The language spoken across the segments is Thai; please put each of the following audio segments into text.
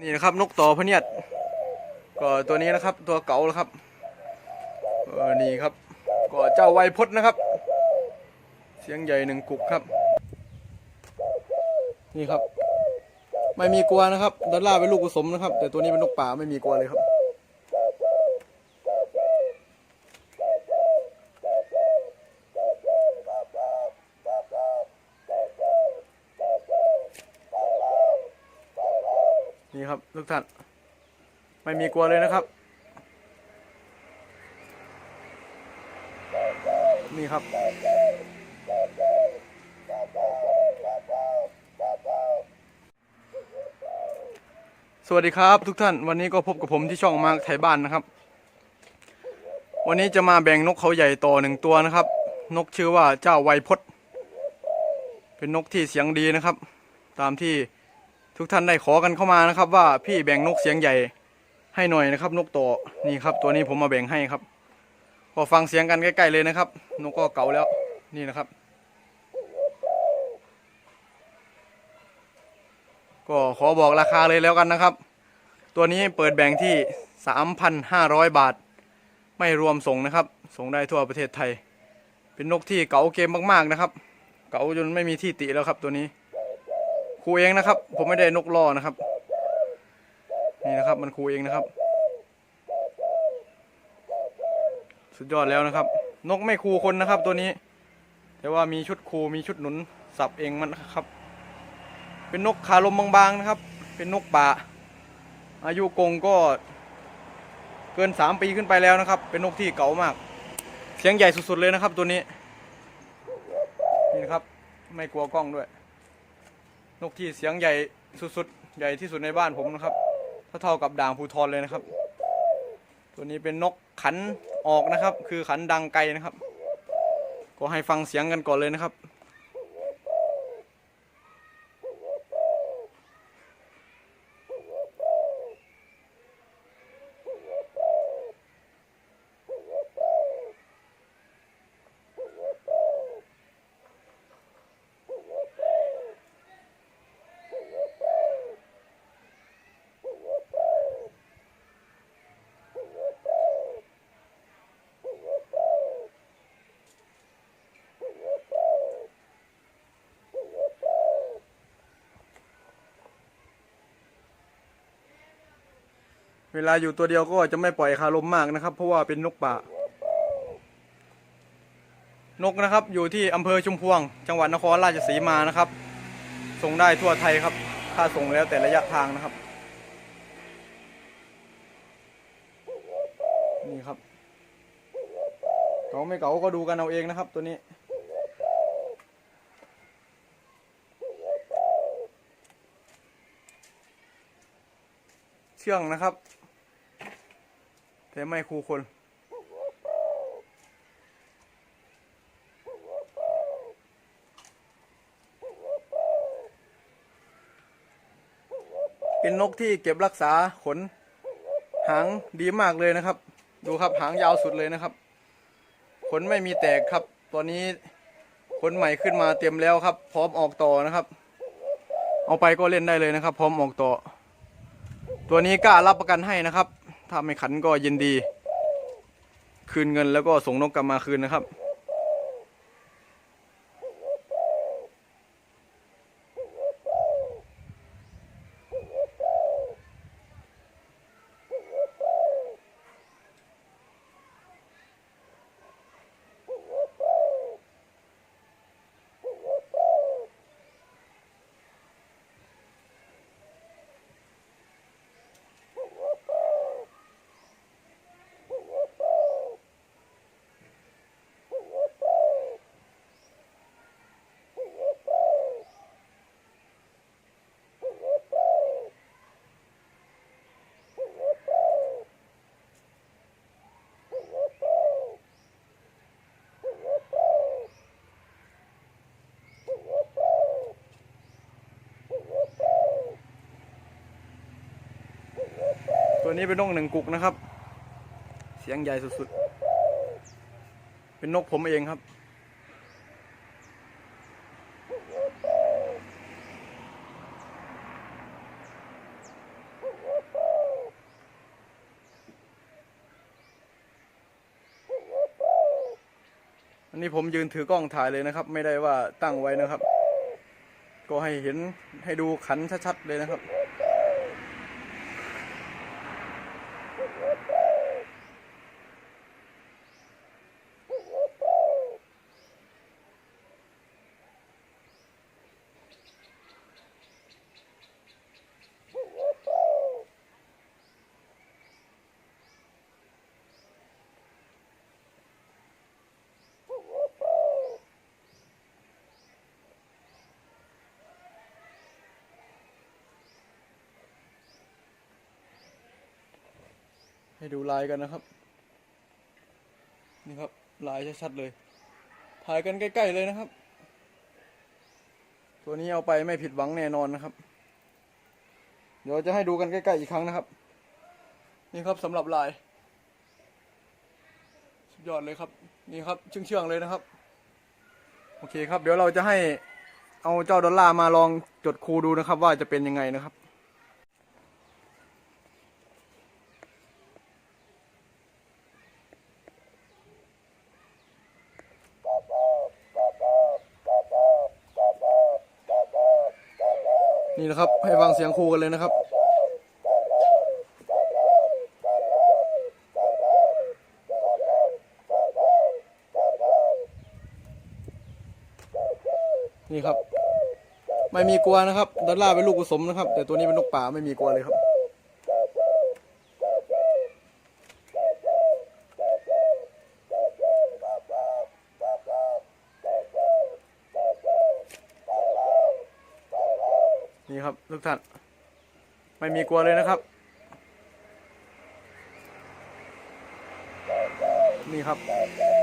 นี่นะครับนกต่อพเนียดก็ตัวนี้นะครับตัวเก๋าแล้วครับเออนี่ครับก็เจ้าไวพจน์นะครับ เสียงใหญ่หนึ่งกุกครับ นี่ครับ ไม่มีกลัวนะครับดอลลาเป็นลูกผสมนะครับ แต่ตัวนี้เป็นนกป่าไม่มีกลัวเลยครับ นี่ครับ ทุกท่านไม่มีกลัวเลยนะครับ นี่ครับ สวัสดีครับทุกท่าน วันนี้ก็พบกับผมที่ช่องมาร์คไทยบ้านนะครับ วันนี้จะมาแบ่งนกเขาใหญ่ต่อหนึ่งตัวนะครับ นกชื่อว่าเจ้าไวยพจน์เป็นนกที่เสียงดีนะครับ ตามที่ ทุกท่านได้ขอกันเข้ามานะครับ ว่าพี่แบ่งนกเสียงใหญ่ให้หน่อยนะครับ นกต่อนี่ครับ ตัวนี้ผมมาแบ่งให้ครับพอฟังเสียงกันใกล้ๆเลยนะครับ นกก็เก่าแล้วนี่นะครับ ก็ขอบอกราคาเลยแล้วกันนะครับ ตัวนี้เปิดแบ่งที่ 3,500 บาท ไม่รวมส่งนะครับ ส่งได้ทั่วประเทศไทย เป็นนกที่เก๋าเกมมากๆนะครับ เก๋าจนไม่มีที่ติแล้วครับตัวนี้ ครูเองนะครับ ผมไม่ได้นกล่อนะครับ นี่นะครับ มันครูเองนะครับ สุดยอดแล้วนะครับ นกไม่ครูคนนะครับ ตัวนี้ แต่ว่ามีชุดครูมีชุดหนุนสับเองมันครับ เป็นนกขาลมบางๆนะครับ เป็นนกป่า อายุกงก็เกินสามปีขึ้นไปแล้วนะครับ เป็นนกที่เก่ามาก เสียงใหญ่สุดๆเลยนะครับ ตัวนี้ นี่นะครับ ไม่กลัวกล้องด้วย นกที่เสียงใหญ่สุดๆ ใหญ่ที่สุดในบ้านผมนะครับเท่ากับด่างภูทรเลยนะครับ ตัวนี้เป็นนกขันออกนะครับ คือขันดังไกลนะครับ ก็ให้ฟังเสียงกันก่อนเลยนะครับ วลาอยู่ตัวเดียวก็จะไม่ปล่อยคารมมากนะครับ เพราะว่าเป็นนกป่า นกนะครับอยู่ที่อำเภอชุมพวง จังหวัดนครราชสีมานะครับ ส่งได้ทั่วไทยครับถ้าส่งแล้วแต่ระยะทางนะครับ นี่ครับเก๋าไม่เก๋าก็ดูกันเอาเองนะครับ ตัวนี้เชื่องนะครับ แต่ไม่คูคน เป็นนกที่เก็บรักษาขน หางดีมากเลยนะครับ ดูครับหางยาวสุดเลยนะครับ ขนไม่มีแตกครับ ตอนนี้ขนใหม่ขึ้นมาเต็มแล้วครับ พร้อมออกต่อนะครับ เอาไปก็เล่นได้เลยนะครับ พร้อมออกต่อ ตัวนี้กล้ารับประกันให้นะครับ ถ้าไม่ขันก็ยินดี คืนเงินแล้วก็ส่งนกกลับมาคืนนะครับ ตัวนี้เป็นนกหนึ่งกุกนะครับ เสียงใหญ่สุดๆ เป็นนกผมเองครับ อันนี้ผมยืนถือกล้องถ่ายเลยนะครับ ไม่ได้ว่าตั้งไว้นะครับ ก็ให้เห็นให้ดูขันชัดๆเลยนะครับ ให้ดูลายกันนะครับ นี่ครับลายชัดๆเลย ถ่ายกันใกล้ๆเลยนะครับ ตัวนี้เอาไปไม่ผิดหวังแน่นอนนะครับ เดี๋ยวจะให้ดูกันใกล้ๆอีกครั้งนะครับ นี่ครับสำหรับลาย สุดยอดเลยครับ นี่ครับเชื่องๆเลยนะครับ โอเคครับ เดี๋ยวเราจะให้เอาเจ้าดอลลาร์มาลองจดคูดูนะครับ ว่าจะเป็นยังไงนะครับ นี่นะครับ ให้ฟังเสียงครูกันเลยนะครับนี่ครับ ไม่มีกลัวนะครับดอลลาเป็นลูกผสมนะครับ แต่ตัวนี้เป็นนกป่าไม่มีกลัวเลยครับ นี่ครับทุกท่าน ไม่มีกลัวเลยนะครับ นี่ครับ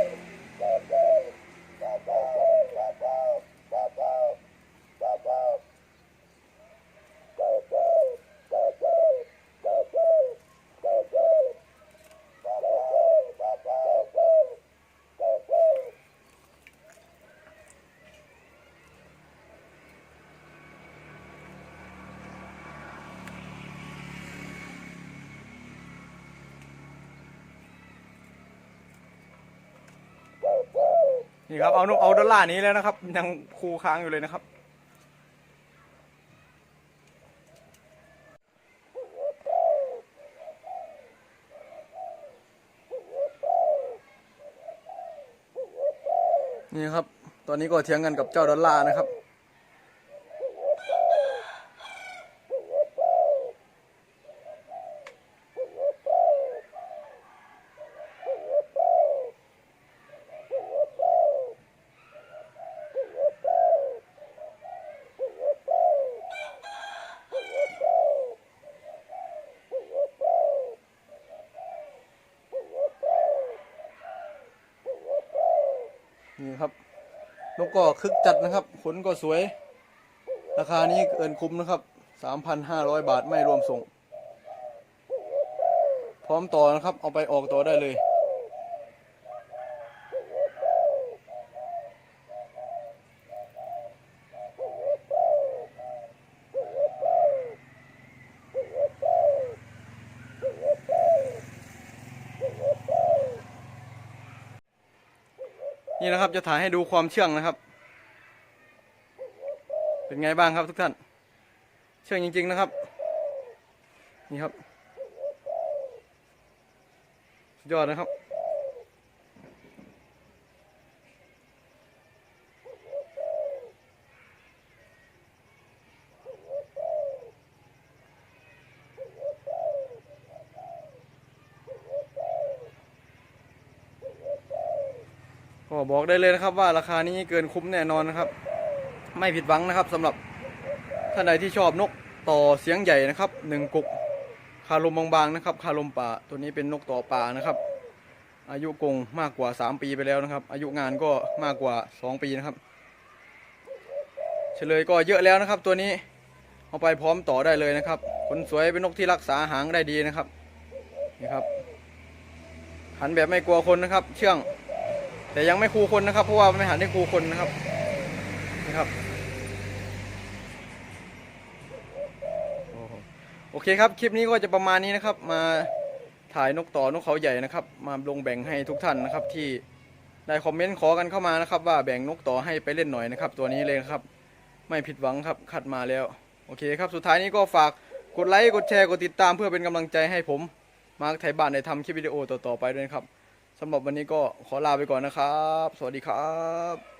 นี่ครับเอานกเอาดอลลาร์นี้แล้วนะครับ ยังคูค้างอยู่เลยนะครับ นี่ครับ ตอนนี้ก็เถียงกันกับเจ้าดอลลาร์นะครับ ก็คึกจัดนะครับ ขนก็สวย ราคานี้เกินคุ้มนะครับ 3,500 บาทไม่รวมส่ง พร้อมต่อนะครับ เอาไปออกต่อได้เลย นี่นะครับจะถ่ายให้ดูความเชื่องนะครับ เป็นไงบ้างครับทุกท่าน เชื่องจริง ๆนะครับ นี่ครับ ยอดนะครับ ก็บอกได้เลยนะครับว่าราคานี้เกินคุ้มแน่นอนนะครับ ไม่ผิดหวังนะครับสำหรับท่านใดที่ชอบนกต่อเสียงใหญ่นะครับหนึ่งกุกคาลมบางๆนะครับ คาลมป่าตัวนี้เป็นนกต่อป่านะครับ อายุกงมากกว่า 3 ปีไปแล้วนะครับ อายุงานก็มากกว่า 2 ปีนะครับ เฉลยก็เยอะแล้วนะครับ ตัวนี้เอาไปพร้อมต่อได้เลยนะครับขนสวยเป็นนกที่รักษาหางได้ดีนะครับนี่ครับหันแบบไม่กลัวคนนะครับ เชื่อง แต่ยังไม่คูคนนะครับ เพราะว่าไม่หันให้คูคนนะครับนี่ครับโอเคครับ คลิปนี้ก็จะประมาณนี้นะครับ มาถ่ายนกต่อนกเขาใหญ่นะครับ มาลงแบ่งให้ทุกท่านนะครับ ที่ได้คอมเมนต์ขอกันเข้ามานะครับ ว่าแบ่งนกต่อให้ไปเล่นหน่อยนะครับ ตัวนี้เลยครับ ไม่ผิดหวังครับคัดมาแล้ว โอเคครับ สุดท้ายนี้ก็ฝากกดไลค์กดแชร์กดติดตามเพื่อเป็นกำลังใจให้ผม มาร์คไทยบ้านในทำคลิปวิดีโอต่อๆไปด้วยครับ สำหรับวันนี้ก็ขอลาไปก่อนนะครับ สวัสดีครับ